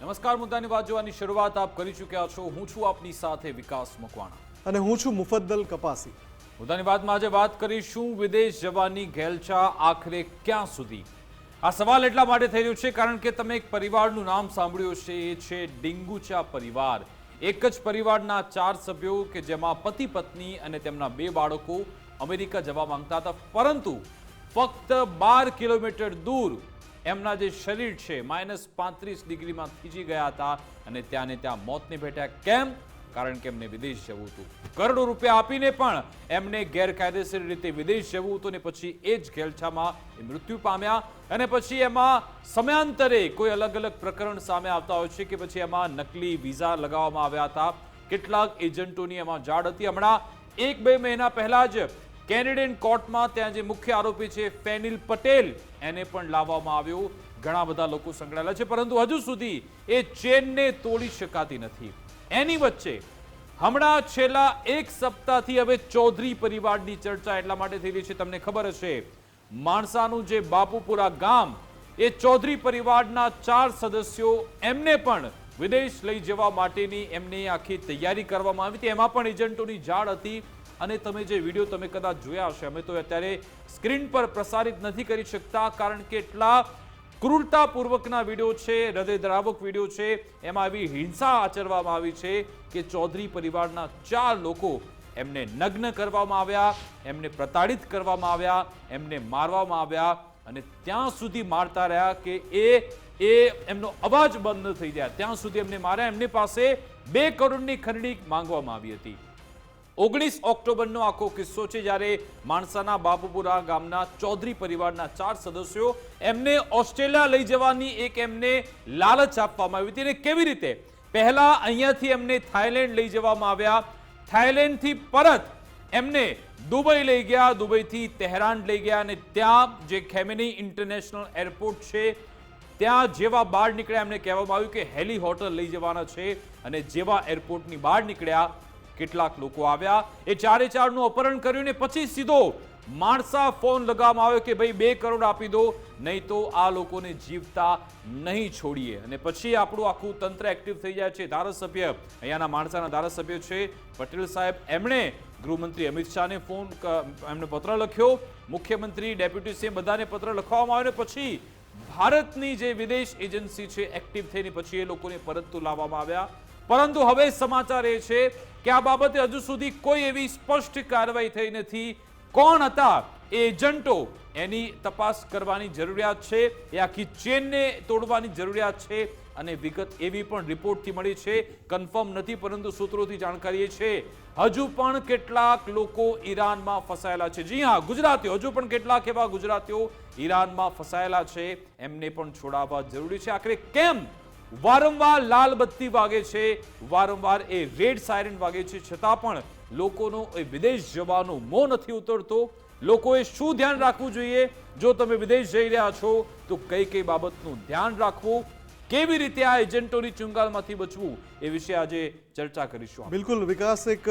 નમસ્કાર મુદ્દાની વાત જોવાની શરૂઆત આપ કરી ચૂક્યા છો. હું છું આપની સાથે વિકાસ મકવાણા. અને હું છું મુફદ્દલ કપાસી. મુદ્દાની વાતમાં આજે વાત કરીશું વિદેશ જવાની ઘેલછા આખરે ક્યાં સુધી? આ સવાલ એટલા માટે થઈ રહ્યો છે કારણ કે તમે એક પરિવારનું નામ સાંભળ્યું છે એ છે ડિંગુચા પરિવાર. એક જ પરિવારના ચાર સભ્યો કે જેમાં પતિ પત્ની અને તેમના બે બાળકો અમેરિકા જવા માંગતા હતા પરંતુ ફક્ત બાર કિલોમીટર દૂર એમના જે શરીર છે, માઇનસ પાંત્રીસ ડિગ્રીમાં થીજી ગયા હતા અને ત્યાં ને ત્યાં મોતને ભેટ્યા. કેમ? કારણ કે એમને વિદેશ જવું હતું. કરોડો રૂપિયા આપીને પણ એમને ગેરકાયદેસર રીતે વિદેશ જવું હતું ને પછી એ જ ઘેલછામાં એ મૃત્યુ પામ્યા. અને પછી એમાં સમયાંતરે કોઈ અલગ અલગ પ્રકરણ સામે આવતા હોય છે કે પછી એમાં નકલી વિઝા લગાવવામાં આવ્યા હતા. કેટલાક એજન્ટોની એમાં જાડ હતી. હમણાં એક બે મહિના પહેલા જ કેનેડિયન કોર્ટમાં ત્યાં જે મુખ્ય આરોપી છે, ફેનિલ પટેલ, એને પણ લાવવામાં આવ્યો. ઘણા બધા લોકો સંકળાયેલા છે, પરંતુ હજુ સુધી એ ચેનને તોડી શકાતી નથી. એની વચ્ચે હમણાં છેલ્લા એક સપ્તાહથી હવે ચૌધરી પરિવારની ચર્ચા એટલા માટે થઈ રહી છે, તમને ખબર હશે. માણસાનું જે બાપુપુરા ગામ, એ ચૌધરી પરિવારના ચાર સદસ્યો એમને પણ વિદેશ લઈ જવા માટેની એમની આખી તૈયારી કરવામાં આવી હતી. એમાં પણ એજન્ટોની જાળ હતી. અને તમે જે વીડિયો તમે કદાચ જોયા હશે, અમે તો અત્યારે સ્ક્રીન પર પ્રસારિત નથી કરી શકતા, કારણ કે એટલા ક્રૂરતાપૂર્વકના વીડિયો છે, હૃદયદ્રાવક વીડિયો છે, એમાં આવી હિંસા આચરવામાં આવી છે કે ચૌધરી પરિવારના ચાર લોકો એમને નગ્ન કરવામાં આવ્યા, એમને પ્રતાડિત કરવામાં આવ્યા, એમને મારવામાં આવ્યા અને ત્યાં સુધી મારતા રહ્યા કે એ એ એમનો અવાજ બંધ થઈ જાય. ત્યાં સુધી એમને માર્યા, એમની પાસે બે કરોડની ખરીદી માંગવામાં આવી હતી. ઓગણીસ ઓક્ટોબરનો આખો કિસ્સો છે જ્યારે માણસાના બાપુપુરા ગામના ચૌધરી પરિવારના ચાર સદસ્યો એમને ઓસ્ટ્રેલિયા લઈ જવાની એક એમને લાલચ આપવામાં આવી હતી અને કેવી રીતે? પહેલા અહીંયાથી એમને થાઈલેન્ડ લઈ જવામાં આવ્યા. થાઈલેન્ડથી પરત એમને દુબઈ લઈ ગયા. દુબઈથી તેહરાન લઈ ગયા અને ત્યાં જે ખેમેની ઇન્ટરનેશનલ એરપોર્ટ છે, ત્યાં જેવા બહાર નીકળ્યા. એમને કહેવામાં આવ્યું કે હેલી હોટલ લઈ જવાના છે અને જેવા એરપોર્ટની બહાર નીકળ્યા કેટલાક લોકો આવ્યા. એ ચારે ચારનું અપહરણ કર્યું ને પછી સીધો માણસા ફોન લગાવવામાં આવ્યો કે ભાઈ બે કરોડ આપી દો. નહીં તો આ લોકોને જીવતા નહીં છોડીએ. અને પછી આપણું આખું તંત્ર એક્ટિવ થઈ જાય છે. ધારાસભ્ય, અહીંયાના માણસાના ધારાસભ્ય છે. પટેલ સાહેબ, એમણે ગૃહમંત્રી અમિત શાહને ફોન એમને પત્ર લખ્યો. મુખ્યમંત્રી, ડેપ્યુટી સીએમ બધાને પત્ર લખવામાં આવ્યો ને પછી ભારતની જે વિદેશ એજન્સી છે એક્ટિવ થઈને પછી એ લોકોને પરત તો લાવવામાં આવ્યા. પરંતુ હવે સમાચાર એ છે કે આ બાબતે હજુ સુધી કોઈ એવી સ્પષ્ટ કાર્યવાહી થઈ નથી. કોણ હતા એજન્ટો? એની તપાસ કરવાની જરૂરિયાત છે. એ આખી ચેનને તોડવાની જરૂરિયાત છે અને વિગત એવી પણ રિપોર્ટથી મળી છે. કન્ફર્મ નથી, પરંતુ સૂત્રોથી જાણકારી છે. હજુ પણ કેટલાક લોકો ઈરાનમાં ફસાયેલા છે. જી હા, ગુજરાતીઓ. હજુ પણ કેટલાક એવા ગુજરાતીઓ ઈરાનમાં ફસાયેલા છે. એમને પણ છોડાવવા જરૂરી છે. આખરે કેમ વારંવાર લાલ બત્તી વાગે છે, વારંવાર એ રેડ સાયરન વાગે છે. છતાં પણ લોકોનો એ વિદેશ જવાનો મોં નથી ઉતરતો. લોકોએ શું ધ્યાન રાખવું જોઈએ? જો તમે વિદેશ જઈ રહ્યા છો, તો કઈ કઈ બાબતનું ધ્યાન રાખવું? કેવી રીતે આ એજન્ટોની ચુંગાલમાંથી બચવું? એ વિશે આજે ચર્ચા કરીશું બિલકુલ, વિકાસ એક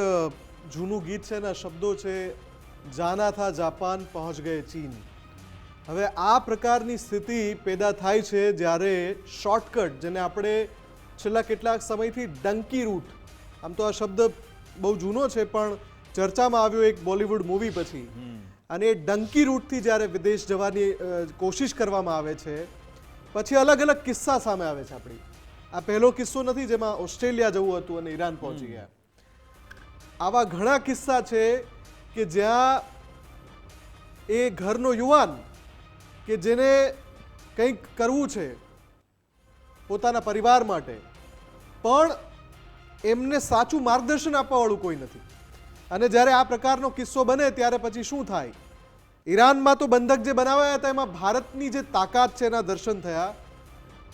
જૂનું ગીત છે એના શબ્દો છે, જાના થા જાપાન, પહોંચ ગયે ચીન. હવે આ પ્રકારની સ્થિતિ પેદા થાય છે જ્યારે શોર્ટકટ જેને આપણે છેલ્લા કેટલાક સમયથી ડંકી રૂટ આમ તો આ શબ્દ બહુ જૂનો છે પણ ચર્ચામાં આવ્યો એક બોલિવૂડ મૂવી પછી. અને એ ડંકી રૂટથી જ્યારે વિદેશ જવાની કોશિશ કરવામાં આવે છે પછી અલગ અલગ કિસ્સા સામે આવે છે આપણી. આ પહેલો કિસ્સો નથી જેમાં ઓસ્ટ્રેલિયા જવું હતું અને ઈરાન પહોંચી ગયા. આવા ઘણા કિસ્સા છે કે જ્યાં એ ઘરનો યુવાન કે જેને કંઈક કરવું છે પોતાના પરિવાર માટે, પણ એમને સાચું માર્ગદર્શન આપવાવાળું કોઈ નથી. અને જ્યારે આ પ્રકારનો કિસ્સો બને, ત્યારે પછી શું થાય? ઈરાનમાં તો બંધક જે બનાવાયા હતા, એમાં ભારતની જે તાકાત છે એના દર્શન થયા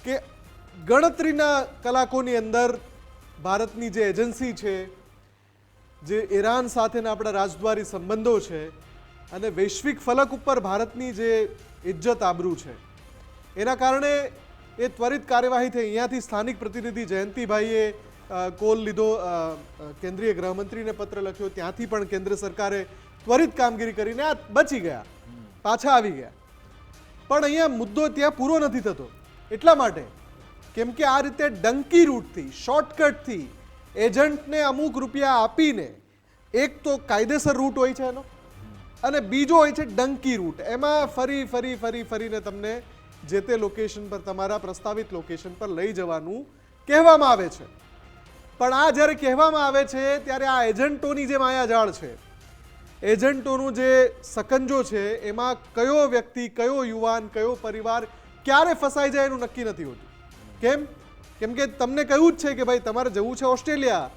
કે ગણતરીના કલાકોની અંદર ભારતની જે એજન્સી છે, જે ઈરાન સાથેના આપણા રાજદ્વારી સંબંધો છે, અને વૈશ્વિક ફલક ઉપર ભારતની જે ઇજ્જત આબરૂ છે. એના કારણે એ ત્વરિત કાર્યવાહી થઈ. અહીંયાથી સ્થાનિક પ્રતિનિધિ જયંતિભાઈએ કોલ લીધો. કેન્દ્રીય ગૃહમંત્રીને પત્ર લખ્યો. ત્યાંથી પણ કેન્દ્ર સરકારે ત્વરિત કામગીરી કરીને આ બચી ગયા. પાછા આવી ગયા. પણ અહીંયા મુદ્દો ત્યાં પૂરો નથી થતો. એટલા માટે કેમ કે આ રીતે ડંકી રૂટથી, શોર્ટકટથી એજન્ટને અમુક રૂપિયા આપીને એક તો કાયદેસર રૂટ હોય છે એનો. અને બીજો હોય છે ડંકી રૂટ. એમાં ફરી ફરી ફરી, ફરીને તમને જે તે લોકેશન પર, તમારા પ્રસ્તાવિત લોકેશન પર લઈ જવાનું કહેવામાં આવે છે. પણ આ જ્યારે કહેવામાં આવે છે, ત્યારે આ એજન્ટોની જે માયાજાળ છે, એજન્ટોનું જે સકંજો છે, એમાં કયો વ્યક્તિ, કયો યુવાન, કયો પરિવાર ક્યારે ફસાઈ જાય એનું નક્કી નથી હોતું. કેમ? કેમ કે તમને કહ્યું જ છે કે ભાઈ તમારે જવું છે ઓસ્ટ્રેલિયા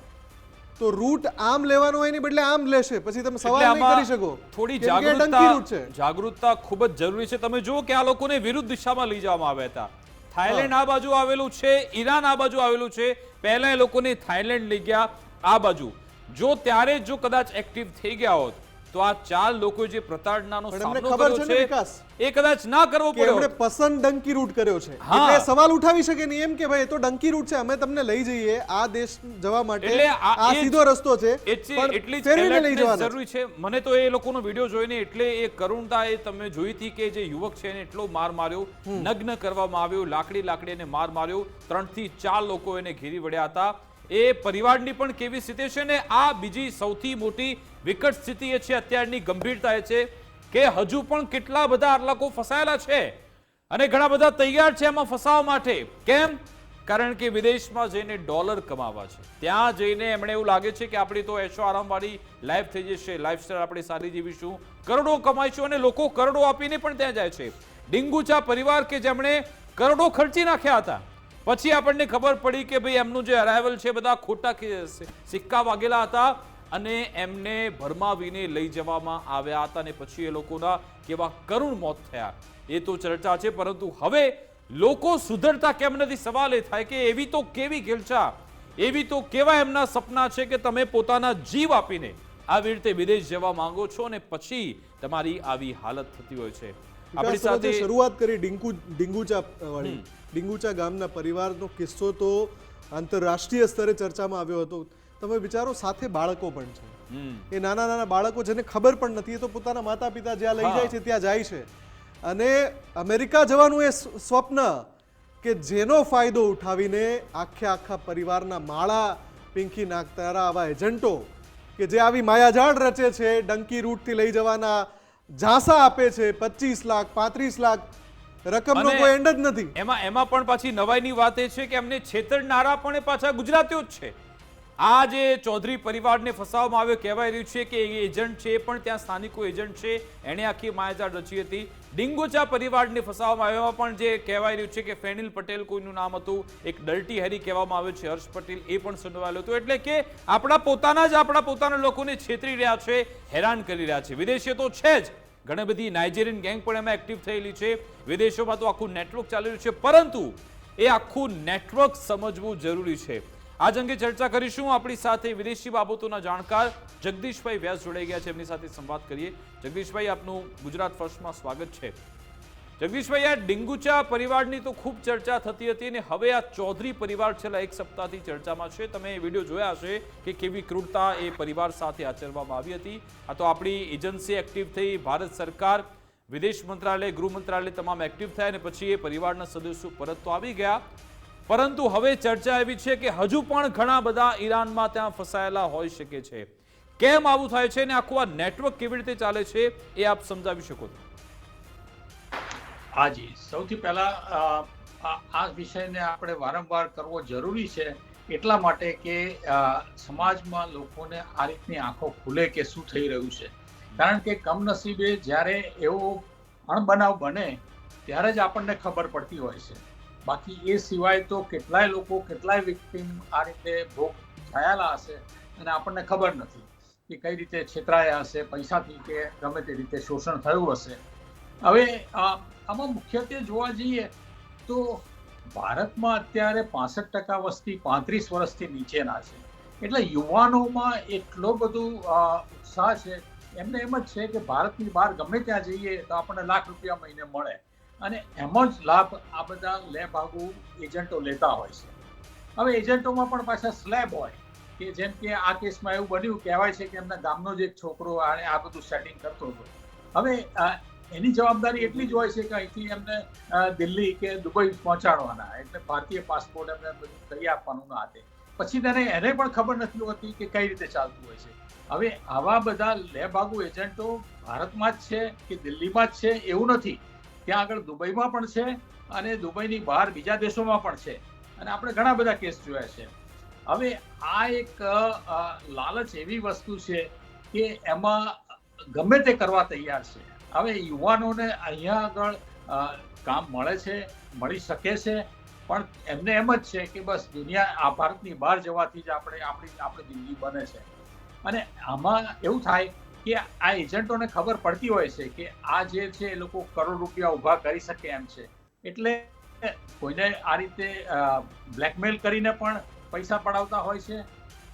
તો રૂટ આમ લેવાનો હોય ને બદલે આમ લેશે. પછી તમે સવાલ નહીં કરી શકો. થોડી જાગૃતતા જાગૃતતા ખૂબ જ જરૂરી છે. તમે જુઓ કે આ લોકોને વિરુદ્ધ દિશામાં લઈ જવામાં આવ્યા હતા. થાઈલેન્ડ આ બાજુ આવેલું છે ઈરાન આ બાજુ આવેલું છે. પહેલા એ લોકોને થાઈલેન્ડ લઈ ગયા આ બાજુ. જો ત્યારે જો કદાચ એક્ટિવ થઈ ગયા હોત તો આ ચાર લોકો જે પ્રતાડનાનો સામનો કર્યો છે. એ કદાચ ના કરવો પડ્યો. એમણે પસંદ ડંકી રૂટ કર્યો છે. એટલે સવાલ ઉઠાવી શકે નહીં એમ કે ભાઈ એ તો ડંકી રૂટ છે અમે તમને લઈ જઈએ આ દેશ જવા માટે આ- સીધો રસ્તો છે. એટલી જરૂરી છે. મને તો એ લોકોનો વીડિયો જોઈને એટલે એ કરુણતા એ તમે જોઈ હતી કે જે યુવક છે એને એટલો માર માર્યો નગ્ન કરવામાં આવ્યો લાકડી લાકડી એને માર માર્યો. ત્રણથી ચાર લોકો એને ઘેરી વળ્યા હતા. એ પરિવારની પણ કેવી સ્થિતિ છે ને? આ બીજી સૌથી મોટી વિકટ સ્થિતિ એ છે, અત્યારની ગંભીરતા એ છે કે હજુ પણ કેટલા બધા આટલાકો ફસાયેલા છે અને ઘણા બધા તૈયાર છે એમાં ફસાવા માટે. કેમ? કારણ કે વિદેશમાં જઈને ડોલર કમાવા છે. ત્યાં જઈને એમણે એવું લાગે છે કે આપણી તો એશો આરામવાળી લાઈફ થઈ જશે, લાઈફસ્ટાઈલ આપણે સારી જીવીશું. કરોડો કમાઈશું અને લોકો કરોડો આપીને પણ ત્યાં જાય છે. ડિંગુચા પરિવાર કે જેમણે કરોડો ખર્ચી નાખ્યા હતા. પછી આપણને ખબર પડી કે ભાઈ એમનું જે અરાઇવલ છે, બધા ખોટા સિક્કા વાગેલા હતા. અને એમને ભરમાવીને લઈ જવામાં આવ્યા હતા અને પછી એ લોકોના કેવા કરુણ મોત થયા. એ તો ચર્ચા છે પરંતુ હવે લોકો સુધરતા કેમ નથી? સવાલ એ થાય કે એવી તો કેવી ઘેલછા? એવી તો કેવા એમના સપના છે કે તમે પોતાના જીવ આપીને આવી રીતે વિદેશ જવા માંગો છો અને પછી તમારી આવી હાલત થતી હોય છે. આપણી સાથે શરૂઆત કરી ડિંગુ ડિંગુચા વાળી. ડિંગુચા ગામના પરિવારનો કિસ્સો તો આંતરરાષ્ટ્રીય સ્તરે ચર્ચામાં આવ્યો હતો. તમે વિચારો સાથે બાળકો પણ છે. એ નાના નાના બાળકો જેને ખબર પણ નથી એ તો પોતાના માતા પિતા જ્યાં લઈ જાય છે ત્યાં જાય છે. અને અમેરિકા જવાનું એ સ્વપ્ન કે જેનો ફાયદો ઉઠાવીને આખે આખા પરિવારના માળા પીંખી નાખનારા આવા એજન્ટો કે જે આવી માયાજાળ રચે છે ડંકી રૂટથી લઈ જવાના ઝાંસા આપે છે પચીસ લાખ પાંત્રીસ લાખ રકમનો કોઈ એન્ડ જ નથી. એમાં એમાં પણ પાછી નવાઈની વાત એ છે કે એમને છેતરનારા પણ એ પાછા ગુજરાતીઓ જ છે. આ જે ચૌધરી પરિવારને ફસાવવામાં આવ્યો. કહેવાય રહ્યું છે કે એ એજન્ટ છે, પણ ત્યાં સ્થાનિકો એજન્ટ છે. એણે આખી માયાજાળ રચી હતી. ડિંગોચા પરિવારને ફસાવવામાં આવ્યો. એમાં પણ જે કહેવાય રહ્યું છે કે ફેનિલ પટેલ કોઈનું નામ હતું. એક ડલ્ટી હેરી કહેવામાં આવ્યો છે. હર્ષ પટેલ એ પણ સંડોવાયેલો હતો. એટલે કે આપણા પોતાના જ આપણા પોતાના લોકોને છેતરી રહ્યા છે, હેરાન કરી રહ્યા છે. વિદેશીઓ તો છે જ. ઘણી બધી નાઇજેરિયન ગેંગ પણ એમાં એક્ટિવ થયેલી છે. વિદેશોમાં તો આખું નેટવર્ક ચાલી રહ્યું છે. પરંતુ એ આખું નેટવર્ક સમજવું જરૂરી છે. આજ અંગે ચર્ચા કરીશું. આપણી સાથે વિદેશી બાબતોના જાણકાર જગદીશભાઈ વ્યાસ જોડાઈ ગયા છે. એમની સાથે સંવાદ કરીએ. જગદીશભાઈ, આપનું ગુજરાત ફર્સ્ટમાં સ્વાગત છે. જગદીશભાઈ, આ ડિંગુચા પરિવારની તો ખૂબ ચર્ચા થતી હતી અને હવે આ ચૌધરી પરિવાર છેલ્લા એક સપ્તાહથી ચર્ચામાં છે. તમે એ વીડિયો જોયા હશે કે કેવી ક્રૂરતા એ પરિવાર સાથે આચરવામાં આવી હતી. આ તો આપણી એજન્સી એક્ટિવ થઈ. ભારત સરકાર, વિદેશ મંત્રાલય, ગૃહ મંત્રાલય તમામ એક્ટિવ થયા અને પછી એ પરિવારના સદસ્યો પરત તો આવી ગયા. પરંતુ હવે ચર્ચા એવી છે કે હજુ પણ ઘણા બધા ઈરાનમાં ત્યાં ફસાયેલા હોઈ શકે છે. કેમ આવું થાય છે અને આખું આ નેટવર્ક કેવી રીતે ચાલે છે એ આપ સમજાવી શકો છો. હાજી, સૌથી પહેલા આ વિષયને આપણે વારંવાર કરવો જરૂરી છે એટલા માટે કે સમાજમાં લોકોને આ રીતની આંખો ખુલે કે શું થઈ રહ્યું છે. કારણ કે કમનસીબે જ્યારે એવો અણબનાવ બને, ત્યારે જ આપણને ખબર પડતી હોય છે. બાકી એ સિવાય તો કેટલાય લોકો, કેટલાય વિક્ટીમ આ રીતે ભોગ થયેલા હશે અને આપણને ખબર નથી કે કઈ રીતે છેતરાયા હશે, પૈસાથી કે ગમે તે રીતે શોષણ થયું હશે. હવે આમાં મુખ્યત્વે જોવા જઈએ તો ભારતમાં અત્યારે પાસઠ ટકા વસ્તી પાંત્રીસ વર્ષથી નીચેના છે. એટલે યુવાનોમાં એટલો બધો ઉત્સાહ છે. એમને એમ જ છે કે ભારતની બહાર ગમે ત્યાં જઈએ તો આપણને લાખ રૂપિયા મહિને મળે. અને એમાં જ લાભ આ બધા લે ભાગુ એજન્ટો લેતા હોય છે. હવે એજન્ટોમાં પણ પાછા સ્લેબ હોય કે જેમ કે આ કેસમાં એવું બન્યું, કહેવાય છે કે એમના ગામનો જ છોકરો આને આ બધું સેટિંગ કરતો હતો હવે એની જવાબદારી એટલી જ હોય છે કે અહીંથી એમને દિલ્હી કે દુબઈ પહોંચાડવાના, એટલે ભારતીય પાસપોર્ટ એમને બધું કરી આપવાનું હાથે પછી તેને એને પણ ખબર નથી હોતી કે કઈ રીતે ચાલતું હોય છે. હવે આવા બધા લેભાગુ એજન્ટો ભારતમાં જ છે કે દિલ્હીમાં જ છે એવું નથી. ત્યાં આગળ દુબઈમાં પણ છે અને દુબઈની બહાર બીજા દેશોમાં પણ છે. અને આપણે ઘણા બધા કેસ જોયા છે. હવે આ એક લાલચ એવી વસ્તુ છે કે એમાં ગમે તે કરવા તૈયાર છે. હવે યુવાનોને અહીંયા આગળ કામ મળે છે, મળી શકે છે, પણ એમને એમ જ છે કે બસ દુનિયા, આ ભારતની બહાર જવાથી જ આપણે, આપણી આપણી જિંદગી બને છે. અને આમાં એવું થાય કે આ એજન્ટોને ખબર પડતી હોય છે કે આ જે છે એ લોકો કરોડ રૂપિયા ઊભા કરી શકે એમ છે. એટલે કોઈને આ રીતે બ્લેકમેલ કરીને પણ પૈસા પડાવતા હોય છે.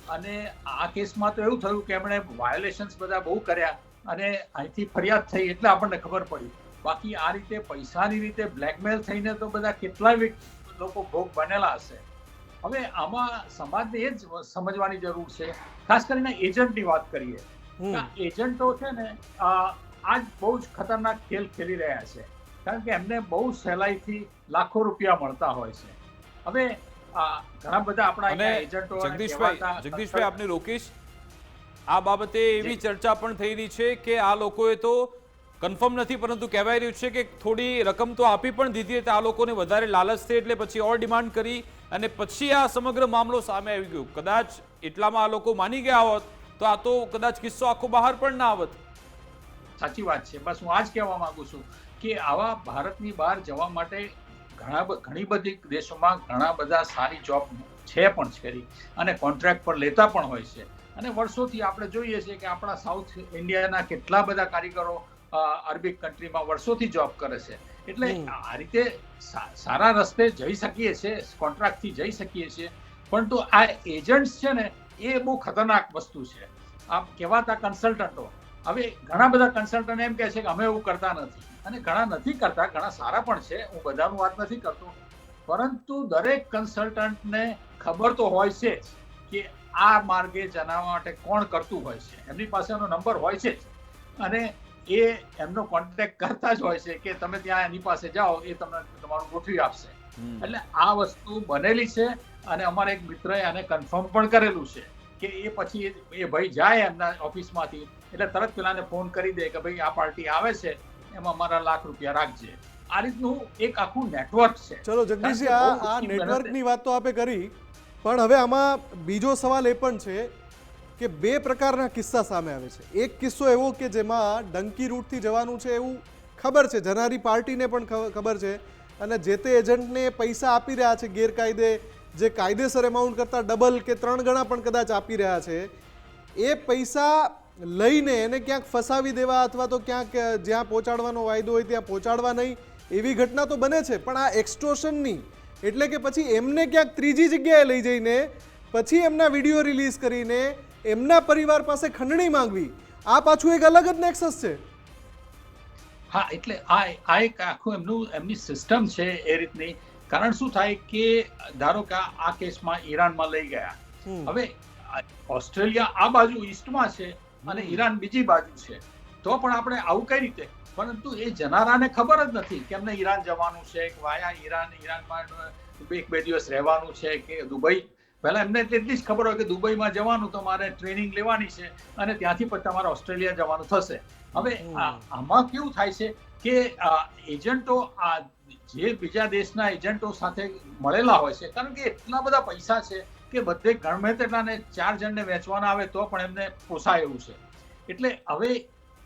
અને આ કેસમાં તો એવું થયું કે એમણે વાયોલેશન્સ બધા બહુ કર્યા અને અહીંથી ફરિયાદ થઈ એટલે આપણને ખબર પડી. બાકી આ રીતે પૈસાની રીતે બ્લેકમેલ થઈને તો બધા કેટલા લોકો ભોગ બનેલા હશે. હવે આમાં સમાજને એ જ સમજવાની જરૂર છે. ખાસ કરીને એજન્ટની વાત કરીએ. એજન્ટો છે ને આ આજ બહુ જ ખતરનાક ખેલ ખેલી રહ્યા છે. કારણ કે એમને બહુ સહેલાઈથી લાખો રૂપિયા મળતા હોય છે. હવે ઘણા બધા આપણા એજન્ટો જગદીશભાઈ જગદીશભાઈ આપને રોકીશ આ બાબતે એવી ચર્ચા પણ થઈ રહી છે કે આ લોકોએ તો કન્ફર્મ નથી પરંતુ કહેવાય રહ્યું છે કે થોડી રકમ તો આપી પણ દીધી હતી આ લોકોને વધારે લાલચ થઈ એટલે પછી ઓર ડિમાન્ડ કરી અને પછી આ સમગ્ર મામલો સામે આવી ગયો. કદાચ એટલામાં આ લોકો માની ગયા હોત તો આ તો કદાચ કિસ્સો આખો બહાર પણ ના આવત. સાચી વાત છે. બસ હું આ જ કહેવા માંગુ છું કે આવા ભારતની બહાર જવા માટે ઘણા ઘણી બધી દેશોમાં ઘણા બધા સારી જોબ છે પણ કરી અને કોન્ટ્રાક્ટ પર લેતા પણ હોય છે. અને વર્ષોથી આપણે જોઈએ છીએ કે આપણા સાઉથ ઇન્ડિયાના કેટલા બધા કારીગરો અરબિક કન્ટ્રીમાં વર્ષોથી જોબ કરે છે. એટલે આ રીતે સારા રસ્તે જઈ શકીએ છીએ કોન્ટ્રાક્ટથી જઈ શકીએ છીએ. પરંતુ આ એજન્ટ્સ છે ને એ બહુ ખતરનાક વસ્તુ છે. આ કહેવાતા કન્સલ્ટન્ટો હવે ઘણા બધા કન્સલ્ટન્ટ એમ કહે છે કે અમે એવું કરતા નથી. અને ઘણા નથી કરતા ઘણા સારા પણ છે. હું બધાનું વાત નથી કરતો. પરંતુ દરેક કન્સલ્ટન્ટને ખબર તો હોય છે કે આ માર્ગે જણાવવા માટે કોણ કરતું હોય છે. એમની પાસે એનો નંબર હોય છે જ. અને એ એમનો કોન્ટેક્ટ કરતા જ હોય છે કે તમે ત્યાં એની પાસે જાઓ એ તમને તમારું ગોઠવી આપશે. એટલે આ વસ્તુ બનેલી છે અને અમારા એક મિત્રએ આને કન્ફર્મ પણ કરેલું છે. કે એ પછી એ ભાઈ જાય એમના ઓફિસમાંથી એટલે તરત પેલાને ફોન કરી દે કે ભાઈ આ પાર્ટી આવે છે એમાં મારા લાખ રૂપિયા રાખજે. આ રીતનું એક આખું નેટવર્ક છે. ચલો જગદીશજી આ આ નેટવર્કની વાત તો આપે કરી પણ હવે આમાં બીજો સવાલ એ પણ છે કે બે પ્રકારના કિસ્સા સામે આવે છે. એક કિસ્સો એવો કે જેમાં ડંકી રૂટથી જવાનું છે એવું ખબર છે જનારી પાર્ટીને પણ ખબર છે અને જે તે એજન્ટને પૈસા આપી રહ્યા છે ગેરકાયદે જે કાયદેસર એમાઉન્ટ કરતાં ડબલ કે ત્રણ ગણા પણ કદાચ આપી રહ્યા છે, એ પૈસા લઈને એને ક્યાંક ફસાવી દેવા અથવા તો ક્યાંક જ્યાં પહોંચાડવાનો વાયદો હોય ત્યાં પહોંચાડવા નહીં, એવી ઘટના તો બને છે. પણ આ એક્સ્ટોશનની એટલે કે પછી એમને ક્યાંક ત્રીજી જગ્યાએ લઈ જઈને, પછી એમના વીડિયો રિલીઝ કરીને, એમના પરિવાર પાસે ખંડણી માંગવી, આ પાછું એક અલગ જ નેક્સસ છે. હા, એટલે આ આ એક આખું એમનું, એમની સિસ્ટમ છે એ રીતની. કારણ શું થાય કે ધારો કે આ- કેસમાં ઈરાનમાં લઈ ગયા. હવે ઓસ્ટ્રેલિયા આ બાજુ ઈસ્ટમાં છે અને ઈરાન બીજી બાજુ છે. તો પણ આપણે આવું કઈ રીતે? પરંતુ એ જનારાને ખબર જ નથી કે એમને ઈરાન જવાનું છે કે વાયા ઈરાન ઈરાનમાં એક બે દિવસ રહેવાનું છે કે દુબઈ. પહેલા એમને એટલી જ ખબર હોય કે દુબઈમાં જવાનું તો મારે ટ્રેનિંગ લેવાની છે અને ત્યાંથી પછી તમારે ઓસ્ટ્રેલિયા જવાનું થશે. હવે આમાં કેવું થાય છે કે એજન્ટો આ જે બીજા દેશના એજન્ટો સાથે મળેલા હોય છે, કારણ કે એટલા બધા પૈસા છે કે બધે ગમે તેટલાને ચાર જણને વેચવાના આવે તો પણ એમને પોસાય એવું છે. એટલે હવે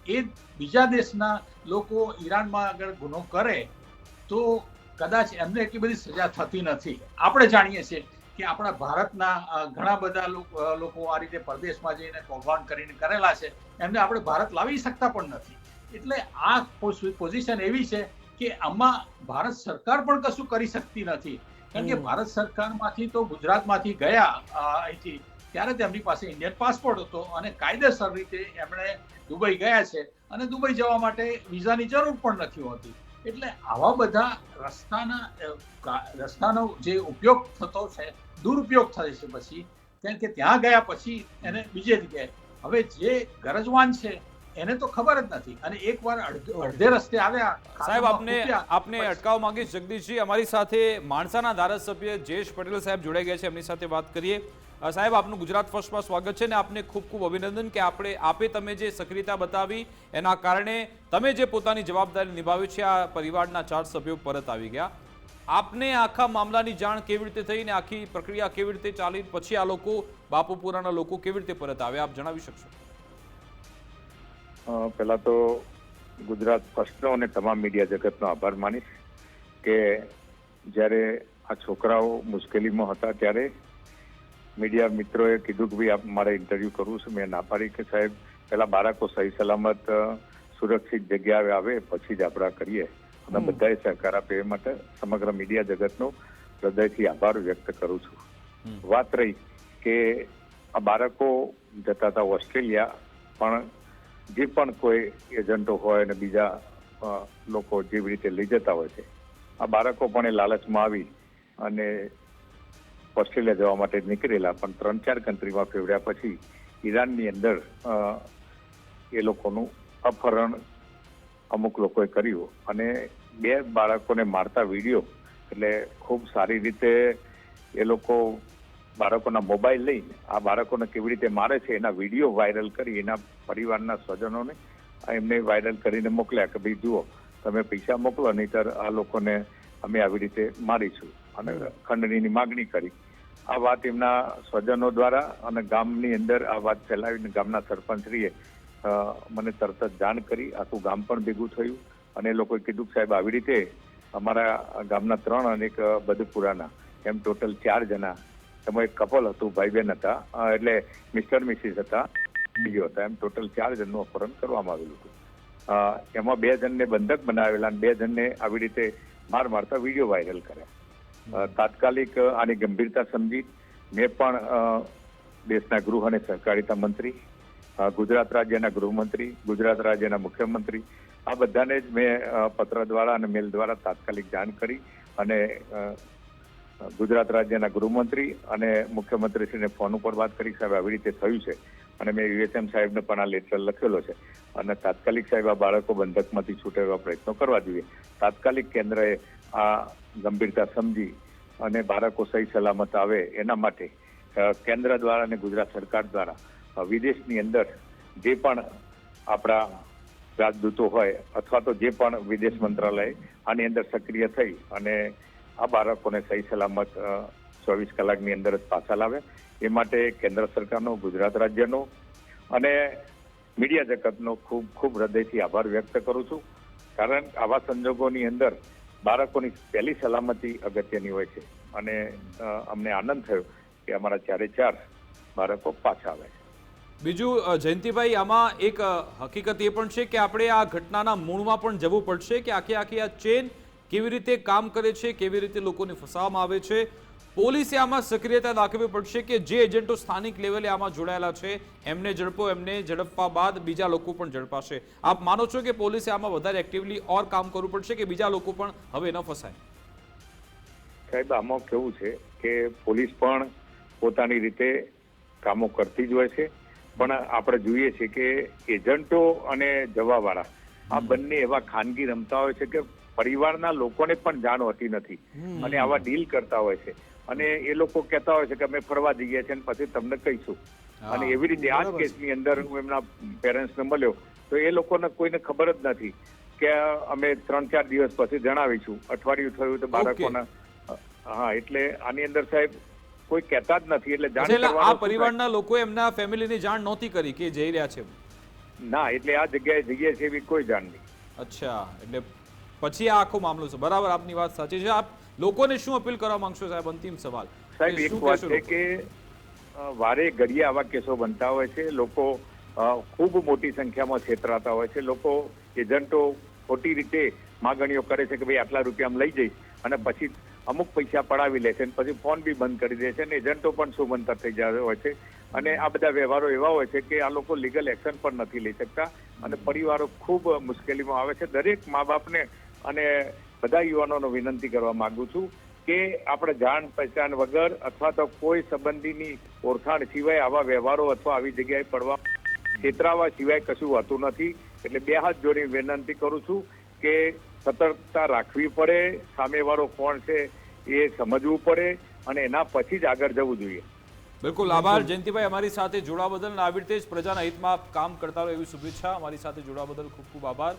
એ બીજા દેશના લોકો ઈરાનમાં આગળ ગુનો કરે તો કદાચ એમને એટલી બધી સજા થતી નથી. આપણે જાણીએ છીએ કે આપણા ભારતના ઘણા બધા લોકો આ રીતે પરદેશમાં જઈને કૌભાંડ કરીને કરેલા છે. એમને આપણે ભારત લાવી શકતા પણ નથી. એટલે આ પોઝિશન એવી છે કે આમાં ભારત સરકાર પણ કશું કરી શકતી નથી. કારણ કે ભારત સરકારમાંથી તો ગુજરાતમાંથી ગયા અહીંથી. ત્યારે તેમની પાસે ઇન્ડિયન પાસપોર્ટ હતો અને કાયદેસર રીતે એમણે દુબઈ ગયા છે અને દુબઈ જવા માટે વિઝાની જરૂર પણ નથી હોતી. એટલે આવા બધા રસ્તાના રસ્તાનો જે ઉપયોગ થતો છે દુરુપયોગ થાય છે પછી કારણ કે ત્યાં ગયા પછી એને બીજે જગ્યાએ હવે જે ગરજવાન છે એને તો ખબર જ નથી. અને એકવાર અડધે રસ્તે આવ્યા સાહેબ આપને આપને અટકાવવા માંગીશ જગદીશજી. અમારી સાથે માણસાના ધારાસભ્ય જયેશ પટેલ સાહેબ જોડાઈ ગયા છે. એમની સાથે વાત કરીએ. સાહેબ આપનું ગુજરાત ફર્સ્ટમાં સ્વાગત છે ને આપને ખૂબ ખૂબ અભિનંદન કે આપણે આપે તમે જે સક્રિયતા બતાવી એના કારણે તમે જે પોતાની જવાબદારી નિભાવી છે આ પરિવારના ચાર સભ્યો પરત આવી ગયા. આપને આખા મામલાની જાણ કેવી રીતે થઈ ને આખી પ્રક્રિયા કેવી રીતે ચાલી? પછી આ લોકો બાપુપુરાના લોકો કેવી રીતે પરત આવે આપ જણાવી શકશો? પહેલા તો ગુજરાત ફર્સ્ટનો અને તમામ મીડિયા જગતનો આભાર માનીશ કે જ્યારે આ છોકરાઓ મુશ્કેલીમાં હતા ત્યારે મીડિયા મિત્રોએ કીધું કે ભાઈ મારે ઇન્ટરવ્યુ કરવું છે. મેં ના પાડી કે સાહેબ પહેલાં બાળકો સહી સલામત સુરક્ષિત જગ્યાએ આવે પછી જ આપણા કરીએ. અને બધાએ સહકાર આપે એ માટે સમગ્ર મીડિયા જગતનો હૃદયથી આભાર વ્યક્ત કરું છું. વાત રહી કે આ બાળકો જતા હતા ઓસ્ટ્રેલિયા પણ જે પણ કોઈ એજન્ટો હોય અને બીજા લોકો જેવી રીતે લઈ જતા હોય છે. આ બાળકો પણ એ લાલચમાં આવી અને ઓસ્ટ્રેલિયા જવા માટે નીકળેલા, પણ ત્રણ ચાર કન્ટ્રીમાં ફેવડ્યા પછી ઈરાનની અંદર એ લોકોનું અપહરણ અમુક લોકોએ કર્યું અને બે બાળકોને મારતા વીડિયો, એટલે ખૂબ સારી રીતે એ લોકો બાળકોના મોબાઈલ લઈને આ બાળકોને કેવી રીતે મારે છે એના વીડિયો વાયરલ કરી એના પરિવારના સ્વજનોને એમને વાયરલ કરીને મોકલ્યા કે ભાઈ જુઓ તમે પૈસા મોકલો નહીતર આ લોકોને અમે આવી રીતે મારીશું. અને ખંડણીની માગણી કરી. આ વાત એમના સ્વજનો દ્વારા અને ગામની અંદર આ વાત ફેલાવીને ગામના સરપંચશ્રીએ મને તરત જ જાણ કરી. આખું ગામ પણ ભેગું થયું. અને એ લોકોએ કીધું સાહેબ આવી રીતે અમારા ગામના ત્રણ અને એક બધપુરાના એમ ટોટલ ચાર જણા એમાં એક કપલ હતું ભાઈ બહેન હતા એટલે મિસ્ટર મિસિસ હતા. બીજો હતા. એમ ટોટલ ચાર જણનું અપહરણ કરવામાં આવેલું હતું. એમાં બે જણને બંધક બનાવેલા અને બે જણને આવી રીતે માર મારતા વીડિયો વાયરલ કર્યા. તાત્કાલિક આની ગંભીરતા સમજી મેં પણ દેશના ગૃહ અને સહકારિતા મંત્રી ગુજરાત રાજ્યના ગૃહમંત્રી ગુજરાત રાજ્યના મુખ્યમંત્રી આ બધાને જ મેં પત્ર દ્વારા અને મેલ દ્વારા તાત્કાલિક જાણ કરી અને ગુજરાત રાજ્યના ગૃહમંત્રી અને મુખ્યમંત્રીશ્રીને ફોન ઉપર વાત કરી, સાહેબ, આવી રીતે થયું છે. અને મેં યુએસએમ સાહેબને પણ આ લેટર લખેલો છે. અને તાત્કાલિક સાહેબ આ બાળકો બંધકમાંથી છૂટે એવા પ્રયત્નો કરવા જોઈએ. તાત્કાલિક કેન્દ્રએ આ ગંભીરતા સમજી અને બાળકો સહી સલામત આવે એના માટે કેન્દ્ર દ્વારા અને ગુજરાત સરકાર દ્વારા વિદેશની અંદર જે પણ આપણા રાજદૂતો હોય અથવા તો જે પણ વિદેશ મંત્રાલય આની અંદર સક્રિય થઈ અને આ બાળકોને સહી સલામત ચોવીસ કલાકની અંદર જ પાછા લાવે. એ માટે કેન્દ્ર સરકારનો, ગુજરાત રાજ્યનો અને મીડિયા જગતનો ખૂબ ખૂબ હૃદયથી આભાર વ્યક્ત કરું છું. કારણ આવા સંજોગોની અંદર બાળકોની પહેલી સલામતી અગત્યની હોય છે. અને અમને આનંદ થયો કે અમારા ચારે ચાર બાળકો પાછા આવે છે. બીજું જયંતિભાઈ, આમાં એક હકીકત એ પણ છે કે આપણે આ ઘટનાના મૂળમાં પણ જવું પડશે કે આખી આખી આ ચેન કેવી રીતે કામ કરે છે, કેવી રીતે લોકોને ફસાવવામાં આવે છે? પોલીસે આમાં સક્રિયતા દાખવવી પડશે કે જે એજન્ટો સ્થાનિક લેવલે આમાં જોડાયેલા છે, એમને ઝડપો, એમને ઝડપવા બાદ બીજા લોકો પણ ઝડપાશે. આપ માનો છો કે પોલીસે આમાં વધારે એક્ટિવલી ઓર કામ કરવું પડશે કે બીજા લોકો પણ હવે ન ફસાય? સાહેબ, આમાં કેવું છે કે પોલીસ પણ પોતાની રીતે કામો કરતી જ હોય છે. પણ આપણે જોઈએ છે કે એજન્ટો અને જવાવાળા આ બંને એવા ખાનગી રમતા હોય છે કે પરિવારના લોકોને પણ જાણ હોતી નથી. અને આવા ડીલ કરતા હોય છે. અને એ લોકો કહેતા હોય છે કે અમે ફરવા જઈએ છીએ અને પછી તમને કહીશું. અને એવી રીતે આ જ. કેસની અંદર હું એમના પેરેન્ટ્સને મળ્યો. તો એ લોકોને કોઈને ખબર જ નથી કે અમે ત્રણ ચાર દિવસ પછી જણાવીશું. અઠવાડિયું થયું તો બાળકોના. હા એટલે આની અંદર સાહેબ કોઈ કહેતા જ નથી એટલે જાણ આ? પરિવારના લોકો એમના ફેમિલીની જાણ નહોતી કરી કે જઈ રહ્યા છે? ના એટલે આ જગ્યાએ જઈએ છે એવી કોઈ જાણ નહીં. અચ્છા એટલે પછી આ આખો મામલો છે. બરાબર આપની વાત સાચી છે. આપ લોકોને શું અપીલ કરવા માંગશો સાહેબ? અંતિમ સવાલ. સાહેબ એક વાત છે કે વારે ઘડીએ આવા કેસો બનતા હોય છે. લોકો ખૂબ મોટી સંખ્યામાં છેતરાતા હોય છે. લોકો એજન્ટો ખોટી રીતે માગણીઓ કરે છે કે ભાઈ આટલા રૂપિયા લઈ જઈશ અને પછી અમુક પૈસા પડાવી લે છે અને પછી ફોન બી બંધ કરી દે છે અને એજન્ટો પણ સુમંતર થઈ જાય હોય છે. અને આ બધા વ્યવહારો એવા હોય છે કે આ લોકો લીગલ એક્શન પણ નથી લઈ શકતા અને પરિવારો ખૂબ મુશ્કેલીમાં આવે છે. દરેક મા બાપને અને બધા યુવાનોનો વિનંતી કરવા માંગુ છું કે આપણે જાણ પહેચાન વગર અથવા તો કોઈ સંબંધીની ઓળખાણ સિવાય આવા વ્યવહારો અથવા આવી જગ્યાએ પડવા છેતરાવા સિવાય કશું હોતું નથી. એટલે બે હાથ જોડી વિનંતી કરું છું કે સતર્કતા રાખવી પડે સામેવાળો કોણ છે એ સમજવું પડે અને એના પછી જ આગળ જવું જોઈએ. બિલકુલ આભાર. જયંતિભાઈ અમારી સાથે જોડા બદલ આવી રીતે જ પ્રજાના હિતમાં કામ કરતા રહો એવી શુભેચ્છા. અમારી સાથે જોડા બદલ ખૂબ ખૂબ આભાર.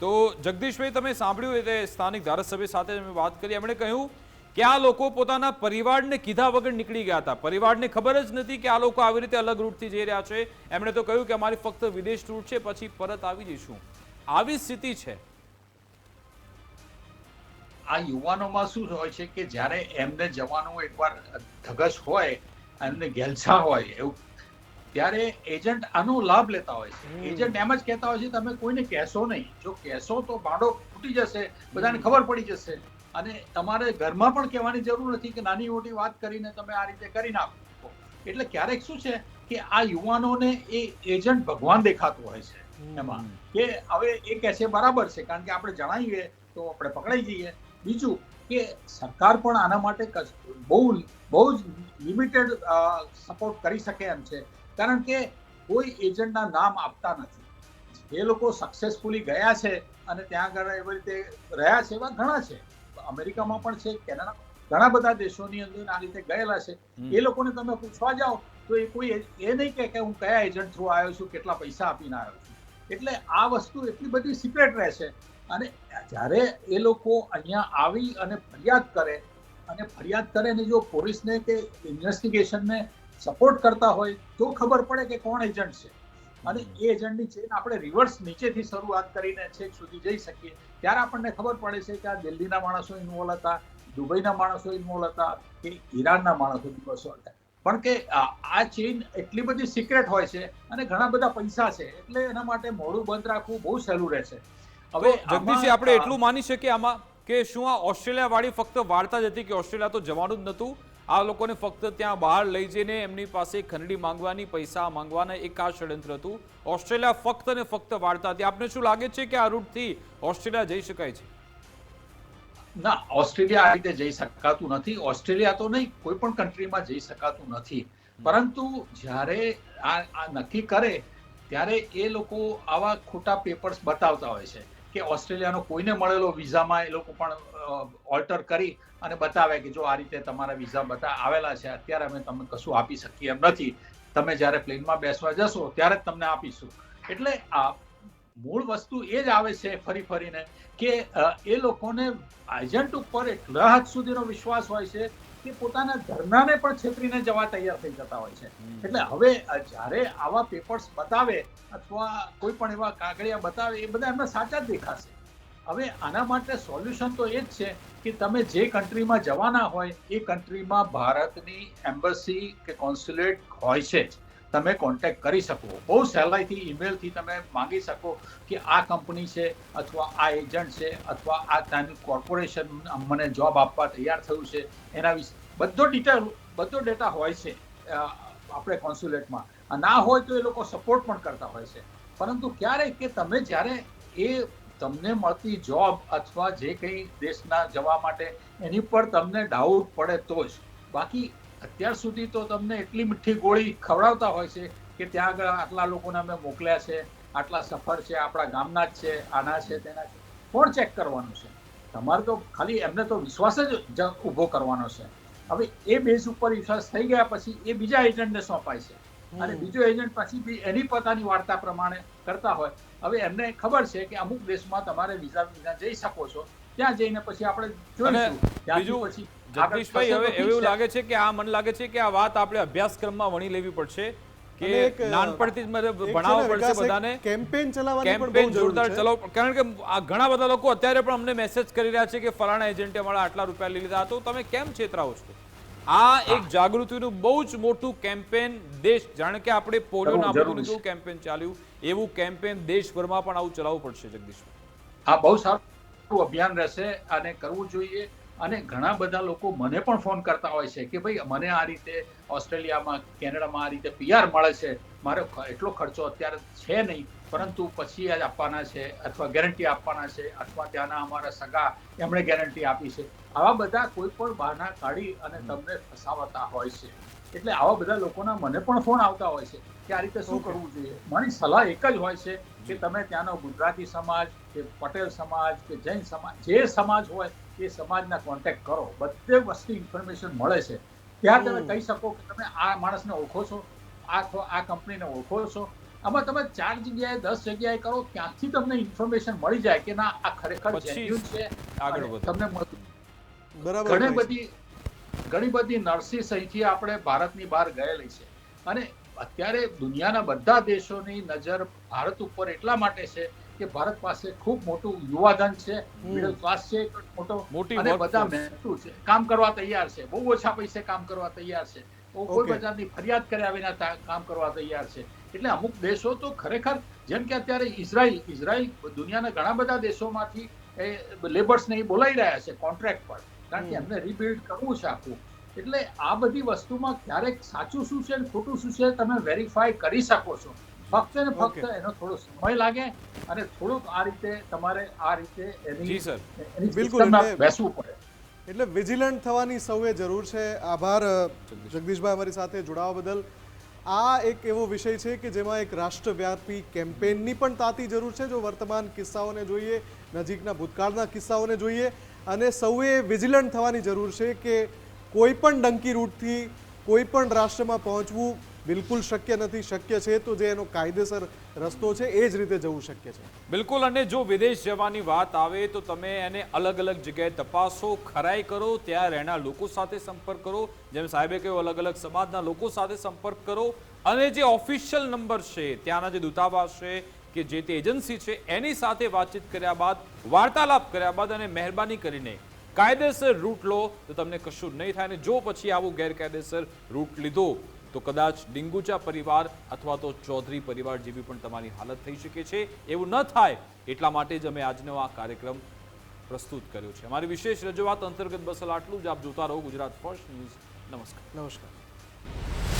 તો જગદીશભાઈ, તમે સાંભળ્યું એટલે સ્થાનિક ધારાસભ્ય સાથે અમે વાત કરી. એમણે કહ્યું કે આ લોકો પોતાના પરિવારને કીધા વગર નીકળી ગયા હતા. પરિવારને ખબર જ નથી કે આ લોકો આવી રીતે અલગ રૂટથી જઈ રહ્યા છે. એમણે તો કહ્યું કે અમારી ફક્ત વિદેશ રૂટ છે, પછી પરત આવી જઈશું. આવી સ્થિતિ છે. આ યુવાનોમાં શું હોય છે કે જ્યારે એમને જવાનું એકવાર ધગશ હોય, એમને ગેલછા હોય, એવું ત્યારે એજન્ટ આનો લાભ લેતા હોય છે. એજન્ટ એમ જ કહેતા હોય છે તમે કોઈને કહેશો નહીં. જો કહેશો તો ભાંડો ફૂટી જશે બધાને ખબર પડી જશે. અને તમારે ઘરમાં પણ કહેવાની જરૂર નથી કે નાની મોટી વાત કરીને તમે આ રીતે કરી નાખો. એટલે ક્યારેક શું છે કે આ યુવાનોને એ એજન્ટ ભગવાન દેખાતું હોય છે એમાં. કે હવે એ કહે છે બરાબર છે કારણ કે આપણે જણાવીએ તો આપણે પકડાઈ જઈએ. બીજું કે સરકાર પણ આના માટે બહુ બહુ જ લિમિટેડ સપોર્ટ કરી શકે એમ છે. કારણ કે કોઈ એજન્ટના નામ આપતા નથી. એ લોકો સક્સેસફુલી ગયા છે અને ત્યાં આગળ એવી રીતે રહ્યા છે એવા ઘણા છે. અમેરિકામાં પણ છે કેનેડા ઘણા બધા દેશોની અંદર આ રીતે ગયેલા છે. એ લોકોને તમે પૂછવા જાઓ તો એ કોઈ એ- નહીં કહે કે હું કયા એજન્ટ થ્રુ આવ્યો છું કેટલા પૈસા આપીને આવ્યો છું. એટલે આ વસ્તુ એટલી બધી સિક્રેટ રહેશે અને જ્યારે એ લોકો અહીંયા આવી અને ફરિયાદ કરે અને ફરિયાદ કરે ને જો પોલીસને કે ઇન્વેસ્ટિગેશનને સપોર્ટ કરતા હોય તો ખબર પડે કે કોણ એજન્ટ છે. અને એ એજન્ટની ચેન આપણે રિવર્સ નીચેથી શરૂઆત કરીને છેક સુધી જઈ શકીએ. ત્યારે આપણને ખબર પડે છે કે આ દિલ્હીના માણસો ઇન્વોલ્વ હતા દુબઈના માણસો ઇન્વોલ્વ હતા કે ઈરાનના માણસો ઇન્વોલ્વ હતા. પણ કે આ ચેન ચેઇન એટલી બધી સિક્રેટ હોય છે અને ઘણા બધા પૈસા છે એટલે એના માટે મોડું બંધ રાખવું બહુ સહેલું રહેશે હવે હવે જગદીશજી આપણે એટલું માની શકીએ આમાં કે શું આ ઓસ્ટ્રેલિયા વાળી ફક્ત વાર્તા જ હતી કે ઓસ્ટ્રેલિયા તો જવાનું જ નહોતું આ લોકોને ફક્ત ત્યાં બહાર લઈ જઈને એમની પાસે ખંડડી માંગવાની, પૈસા માંગવાના એક આ ષડયંત્ર હતું. ઓસ્ટ્રેલિયા ફક્ત ને ફક્ત વાર્તા હતી. આપને શું લાગે છે કે આ રૂટથી ઓસ્ટ્રેલિયા જઈ શકાય છે? ના, ઓસ્ટ્રેલિયા આ રીતે જઈ શકાતું નથી. ઓસ્ટ્રેલિયા તો નહીં, કોઈ પણ કન્ટ્રીમાં જઈ શકાતું નથી. પરંતુ જ્યારે આ નક્કી કરે, ત્યારે એ લોકો આવા ખોટા પેપર્સ બતાવતા હોય છે. કે ઓસ્ટ્રેલિયાનો કોઈને મળેલો વિઝામાં એ લોકો પણ ઓલ્ટર કરી અને બતાવે કે જો આ રીતે તમારા વિઝા બતા, આવેલા છે, અત્યારે અમે તમને કશું આપી શકીએ એમ નથી. તમે જ્યારે પ્લેનમાં બેસવા જશો, ત્યારે જ તમને આપીશું. એટલે આ મૂળ વસ્તુ એ જ આવે છે ફરી ફરીને કે એ લોકોને એજન્ટ ઉપર એટલા હદ સુધીનો વિશ્વાસ હોય છે કે પોતાના ધરનાને પણ છેતરીને જવા તૈયાર થઈ જતા હોય છે. એટલે હવે જ્યારે આવા પેપર્સ બતાવે અથવા કોઈ પણ એવા કાગળિયા બતાવે એ બધા એમને સાચા જ દેખાશે. હવે આના માટે સોલ્યુશન તો એ જ છે કે તમે જે કન્ટ્રીમાં જવાના હોય એ કન્ટ્રીમાં ભારતની એમ્બસી કે કોન્સ્યુલેટ હોય છે જ. તમે કોન્ટેક્ટ કરી શકો. બહુ સહેલાઈથી ઈમેલથી તમે માંગી શકો કે આ કંપની છે અથવા આ એજન્ટ છે અથવા આ ત્યાંની કોર્પોરેશન મને જોબ આપવા તૈયાર થયું છે એના વિશે. બધો ડિટેલ બધો ડેટા હોય છે આપણે કોન્સ્યુલેટમાં ના હોય તો એ લોકો સપોર્ટ પણ કરતા હોય છે. પરંતુ ક્યારે કે તમે જ્યારે એ તમને મળતી જોબ અથવા જે કંઈ દેશના જવા માટે એની પર તમને ડાઉટ પડે તો જ. બાકી અત્યાર સુધી તો તમને એટલી મીઠી ગોળી ખવડાવતા હોય છે કે ત્યાં આગળ આટલા લોકોને અમે મોકલ્યા છે આટલા સફર છે આપણા ગામના જ છે આના છે તેના છે. કોણ ચેક કરવાનું છે. તમારે તો ખાલી એમને તો વિશ્વાસ જ ઊભો કરવાનો છે. હવે એ બેઝ ઉપર વિશ્વાસ થઈ ગયા પછી એ બીજા એજન્ટને સોંપાય છે. અને બીજો એજન્ટ પછી બી એની પોતાની વાર્તા પ્રમાણે કરતા હોય. હવે એમને ખબર છે કે અમુક દેશમાં તમારે વિઝા વિઝા જઈ શકો છો. ત્યાં જઈને પછી આપણે જોઈશું. ત્યાંથી પછી જગદીશભાઈ હવે એવું લાગે છે કે આ મને લાગે છે કે આ વાત આપણે અભ્યાસક્રમમાં વણી લેવી પડશે કે નાનપણથી જ ભણાવવા પડશે બધાને. કેમ્પેન ચલાવવાની પણ કેમ્પેન બહુ જોરદાર ચલાવો. કારણ કે આ ઘણા બધા લોકો અત્યારે પણ અમને મેસેજ કરી રહ્યા છે કે ફલાણા એજન્ટે અમારા આટલા રૂપિયા લઈ લીધા. તો તમે કેમ છેતરાવો છો? આ એક જાગૃતિનું બહુ જ મોટું કેમ્પેન દેશ જાણે કે આપણે પોલિયો ના નાબૂદીનું જરૂરી કેવું કેમ્પેન ચાલ્યું. એવું કેમ્પેન દેશભરમાં પણ આવું ચલાવવું પડશે જગદીશભાઈ. આ બહુ સારું અભિયાન રહેશે અને કરવું જોઈએ. અને ઘણા બધા લોકો મને પણ ફોન કરતા હોય છે કે ભાઈ મને આ રીતે ઓસ્ટ્રેલિયામાં કેનેડામાં આ રીતે પીઆર મળે છે. મારો એટલો ખર્ચો અત્યારે છે નહીં પરંતુ પછી જ આપવાના છે અથવા ગેરંટી આપવાના છે અથવા ત્યાંના અમારા સગા એમણે ગેરંટી આપી છે. આવા બધા કોઈ પણ બહાના કાઢી અને તમને ફસાવતા હોય છે. એટલે આવા બધા લોકોના મને પણ ફોન આવતા હોય છે કે આ રીતે શું કરવું જોઈએ? મારી સલાહ એક જ હોય છે કે તમે ત્યાંનો ગુજરાતી સમાજ કે પટેલ સમાજ કે જૈન સમાજ જે સમાજ હોય એ સમાજના કોન્ટેક્ટ કરો. બધે વસ્તુ ઇન્ફોર્મેશન મળે છે. ત્યાં તમે કહી શકો કે તમે આ માણસને ઓળખો છો આ આ કંપનીને ઓળખો છો. આમાં તમે ચાર જગ્યાએ દસ જગ્યાએ કરો ત્યાંથી તમને ઇન્ફોર્મેશન મળી જાય કે ના આ ખરેખર જેન્યુન છે. આગળ અને વધો. તમને મળતું ઘણી બધી ઘણી બધી નર્સિસ અહીંથી આપણે ભારતની બહાર ગયેલી છે. અને અત્યારે દુનિયાના બધા દેશોની નજર ભારત ઉપર એટલા માટે છે કે ભારત પાસે ખૂબ મોટું યુવાધન છે મિડલ ક્લાસ છે મોટો અને બધા મહેનતુ છે. કામ કરવા તૈયાર છે. બહુ ઓછા પૈસે કામ કરવા તૈયાર છે. કોઈ. પ્રકારની ફરિયાદ કર્યા વિના કામ કરવા તૈયાર છે. એટલે અમુક દેશો તો ખરેખર જેમ કે અત્યારે ઇઝરાયલ ઇઝરાયલ દુનિયાના ઘણા બધા દેશોમાંથી લેબર્સને એ બોલાવી રહ્યા છે કોન્ટ્રાક્ટ પર. કારણ કે એમને રીબિલ્ડ કરવું છે આખું. એટલે આ બધી વસ્તુમાં ક્યારેક સાચું શું છે ખોટું શું છે તમે વેરીફાઈ કરી શકો છો. ફક્ત ને ફક્ત એનો થોડો સમય લાગે અને થોડુંક આ રીતે તમારે આ રીતે એની સર. બિલકુલ, બેસવું પડે. એટલે વિજિલન્ટ થવાની સૌએ જરૂર છે. આભાર જગદીશભાઈ અમારી સાથે જોડાવા બદલ. આ એક એવો વિષય છે કે જેમાં એક રાષ્ટ્રવ્યાપી કેમ્પેનની પણ તાતી જરૂર છે જો વર્તમાન કિસ્સાઓને જોઈએ નજીકના ભૂતકાળના કિસ્સાઓને જોઈએ. અને સૌએ વિજિલન્ટ થવાની જરૂર છે કે કોઈ પણ ડંકી રૂટથી કોઈ પણ રાષ્ટ્રમાં પહોંચવું બિલકુલ શક્ય નથી, શક્ય છે તો જે એનો કાયદેસર રસ્તો છે એ જ રીતે જવું શક્ય છે. બિલકુલ, અને જો વિદેશ જવાની વાત આવે તો તમે એને અલગ અલગ જગ્યાએ તપાસો, ખરાઈ કરો, ત્યાં રહેણા લોકો સાથે સંપર્ક કરો. જેમ સાહેબે કહ્યું, અલગ અલગ સમાજના લોકો સાથે સંપર્ક કરો. અને જે ઓફિશિયલ નંબર છે, ત્યાંના જે દૂતાવાસ છે, કે જે તે એજન્સી છે, એની સાથે વાતચીત કર્યા બાદ, વાર્તાલાપ કર્યા બાદ અને મહેરબાની કરીને કાયદેસર રૂટ લો, તો તમને કશું નહીં થાય. અને જો પછી આવું ગેરકાયદેસર રૂટ લીધો તો કદાચ ડિંગુચા પરિવાર અથવા તો ચૌધરી પરિવાર જેવી પણ તમારી હાલત થઈ શકે છે. એવું ન થાય એટલા માટે જ અમે આજનો આ કાર્યક્રમ પ્રસ્તુત કર્યો છે. અમારી વિશેષ રજૂઆત અંતર્ગત બસલ આટલું જ. આપ જોતા રહો ગુજરાત ફર્સ્ટ ન્યૂઝ. નમસ્કાર. નમસ્કાર.